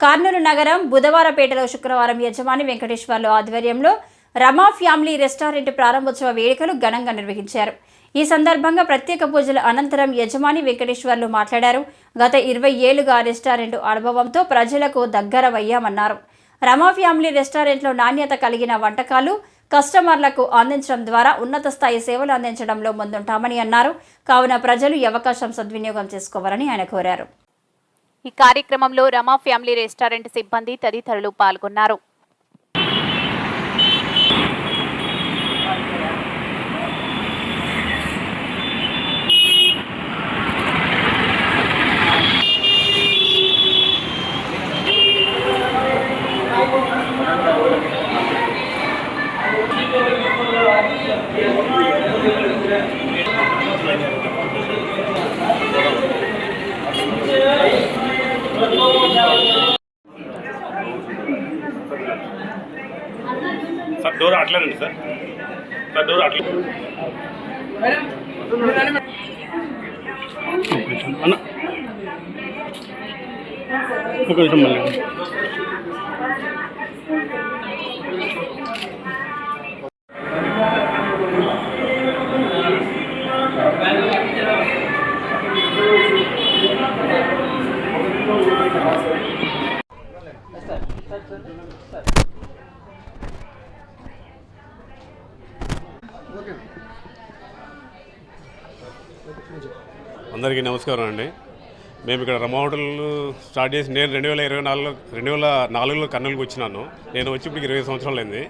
కర్నూలు నగరం బుధవారపేటలో శుక్రవారం యజమాని వెంకటేశ్వర్లు ఆధ్వర్యంలో రమా ఫ్యామిలీ రెస్టారెంట్ ప్రారంభోత్సవ వేడుకలు ఘనంగా నిర్వహించారు. ఈ సందర్భంగా ప్రత్యేక పూజల అనంతరం యజమాని వెంకటేశ్వర్లు మాట్లాడారు. గత ఇరవై ఏళ్ళుగా రెస్టారెంట్ అనుభవంతో ప్రజలకు దగ్గరవయ్యామన్నారు రమా ఫ్యామిలీ రెస్టారెంట్లో నాణ్యత కలిగిన వంటకాలు కస్టమర్లకు అందించడం ద్వారా ఉన్నత స్థాయి సేవలు అందించడంలో ముందుంటామని అన్నారు. కావున ప్రజలు ఈ అవకాశం సద్వినియోగం చేసుకోవాలని ఆయన కోరారు. ఈ కార్యక్రమంలో రమా ఫ్యామిలీ రెస్టారెంట్ సిబ్బంది తదితరులు పాల్గొన్నారు. సార్ డోర్ అట్లేనండి సార్ సార్ డోర్ అట్లే అన్న ఒక నిమిషం మళ్ళీ అందరికీ నమస్కారం అండి. మేము ఇక్కడ రమ హోటల్ స్టార్ట్ చేసి నేను రెండు వేల ఇరవై నాలుగులో రెండు వేల నాలుగులో కర్నూలుకి వచ్చినాను. నేను వచ్చి ఇప్పుడు ఇరవై సంవత్సరాలు అయింది.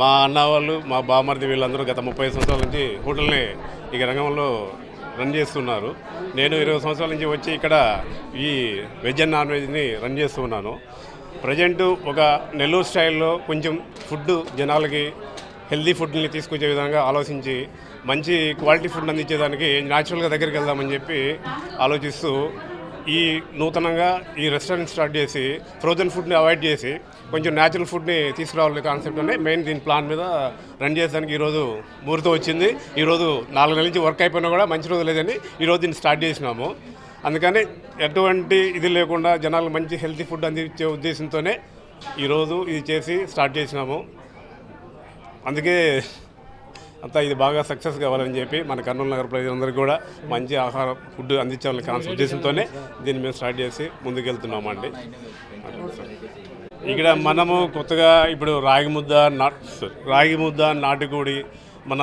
మా అన్న వాళ్ళు మా బామర్ది వీళ్ళందరూ గత ముప్పై సంవత్సరాల నుంచి హోటల్ని ఈ రంగంలో రన్ చేస్తున్నారు. నేను ఇరవై సంవత్సరాల నుంచి వచ్చి ఇక్కడ ఈ వెజ్ అండ్ నాన్ వెజ్ని రన్ చేస్తూ ఉన్నాను ప్రజెంట్ ఒక నెల్లూరు స్టైల్లో కొంచెం ఫుడ్ జనాలకి హెల్దీ ఫుడ్ని తీసుకొచ్చే విధంగా ఆలోచించి మంచి క్వాలిటీ ఫుడ్ అందించేదానికి న్యాచురల్గా దగ్గరికి వెళ్దామని చెప్పి ఆలోచిస్తూ ఈ నూతనంగా ఈ రెస్టారెంట్ స్టార్ట్ చేసి ఫ్రోజన్ ఫుడ్ని అవాయిడ్ చేసి కొంచెం న్యాచురల్ ఫుడ్ని తీసుకురావాలనే కాన్సెప్ట్ అనే మెయిన్ దీని ప్లాన్ మీద రన్ చేయడానికి ఈరోజు ముహూర్తం వచ్చింది. ఈరోజు నాలుగు నెలల నుంచి వర్క్ అయిపోయినా కూడా మంచి రోజు లేదని ఈరోజు దీన్ని స్టార్ట్ చేసినాము. అందుకని ఎటువంటి ఇది లేకుండా జనాలకు మంచి హెల్తీ ఫుడ్ అందించే ఉద్దేశంతోనే ఈరోజు ఇది చేసి స్టార్ట్ చేసినాము. అందుకే అంతా ఇది బాగా సక్సెస్ కావాలని చెప్పి మన కర్నూలు నగర ప్రజలందరికీ కూడా మంచి ఆహారం ఫుడ్ అందించాలని కాన్సెప్ట్ ఉద్దేశంతోనే దీన్ని మేము స్టార్ట్ చేసి ముందుకెళ్తున్నామండి. ఇక్కడ మనము కొత్తగా ఇప్పుడు రాగి ముద్ద నా రాగి ముద్ద నాటుకోడి మన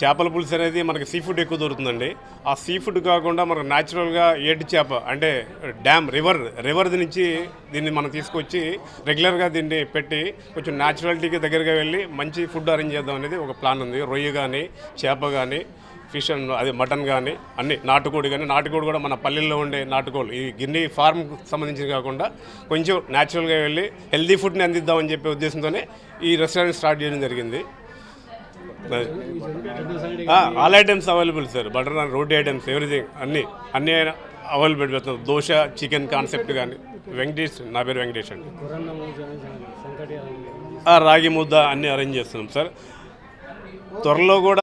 చేపల పులుసు అనేది మనకి సీ ఫుడ్ ఎక్కువ దొరుకుతుందండి. ఆ సీ ఫుడ్ కాకుండా మనకు న్యాచురల్గా ఏటి చేప అంటే డ్యామ్ రివర్ రివర్ నుంచి దీన్ని మనం తీసుకొచ్చి రెగ్యులర్గా దీన్ని పెట్టి కొంచెం న్యాచురాలిటీకి దగ్గరగా వెళ్ళి మంచి ఫుడ్ అరేంజ్ చేద్దాం అనేది ఒక ప్లాన్ ఉంది. రొయ్య కానీ చేప కానీ ఫిష్ అండ్ అదే మటన్ కానీ అన్ని నాటుకోడి కానీ నాటుకోడి కూడా మన పల్లెల్లో ఉండే నాటుకోళ్ళు. ఈ గిన్నె ఫార్మ్ సంబంధించి కాకుండా కొంచెం న్యాచురల్గా వెళ్ళి హెల్దీ ఫుడ్ని అందిద్దామని చెప్పే ఉద్దేశంతోనే ఈ రెస్టారెంట్ స్టార్ట్ చేయడం జరిగింది. All items available sir butter naan roti items everything అన్నీ అన్నీ అవైలబుల్ పెడుతున్నారు దోశ చికెన్ కాన్సెప్ట్ కానీ వెంకటేష్ నా పేరు వెంకటేష్ అండి. రాగి ముద్ద అన్నీ అరేంజ్ చేస్తున్నాం సార్ త్వరలో కూడా